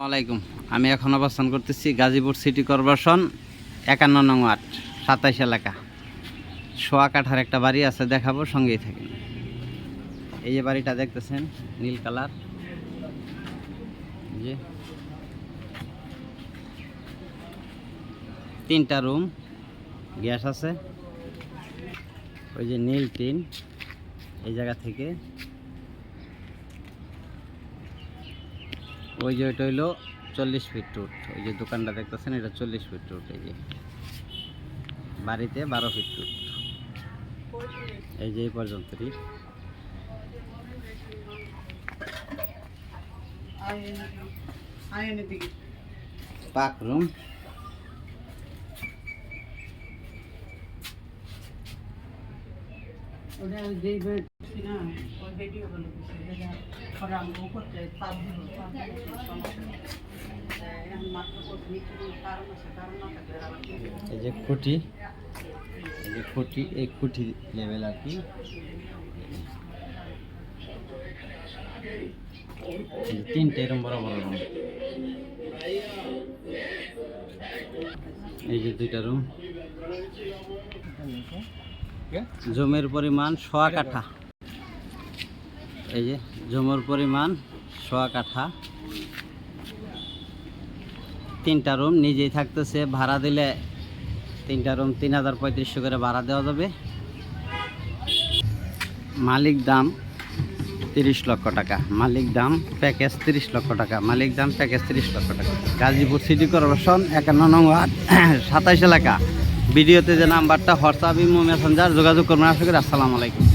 আলাইকুম। আমি এখন অবস্থান করতেছি গাজীপুর সিটি কর্পোরেশন, একান্ন নং ওয়ার্ড, সাতাইশ এলাকা। সোয়া কাঠার একটা বাড়ি আছে, দেখাবো, সঙ্গেই থাকেন এই যে বাড়িটা দেখতেছেন, নীল কালার। যে। তিনটা রুম, গ্যাস আছে। ওই যে নীল টিন, এই জায়গা থেকে ওই যে ওইটা হইল চল্লিশ ফিট রুট ওই যে দোকানটা দেখতেছেন, এটা চল্লিশ ফিট রুট এই যে। বাড়িতে বারো ফিট রুট এই যে এই পর্যন্তই। পাক এই যে খুঁটি, এই যে খুঁটি, এই খুঁটি লেভেল আর কি? তিনটে এরকম বড় বড় রুম এই যে দুইটা রুম জমির পরিমাণ সোয়া কাঠা। এই যে, জমির পরিমাণ, সোয়া কাঠা। তিনটা রুম, নিজেই থাকতেছে, ভাড়া দিলে তিনটা রুম তিন হাজার পঁয়ত্রিশশো করে ভাড়া দেওয়া যাবে। মালিক দাম তিরিশ লক্ষ টাকা, মালিক দাম প্যাকেজ তিরিশ লক্ষ টাকা, মালিক দাম প্যাকেজ তিরিশ লক্ষ টাকা। গাজীপুর সিটি কর্পোরেশন, একান্ন নং ওয়ার্ড সাতাইশ এলাকা। ভিডিওতে যে নাম্বারটা, হোয়াটসঅ্যাপ, ইমো, মেসেঞ্জার যোগাযোগ করবেন। আশা করি আসসালামু আলাইকুম।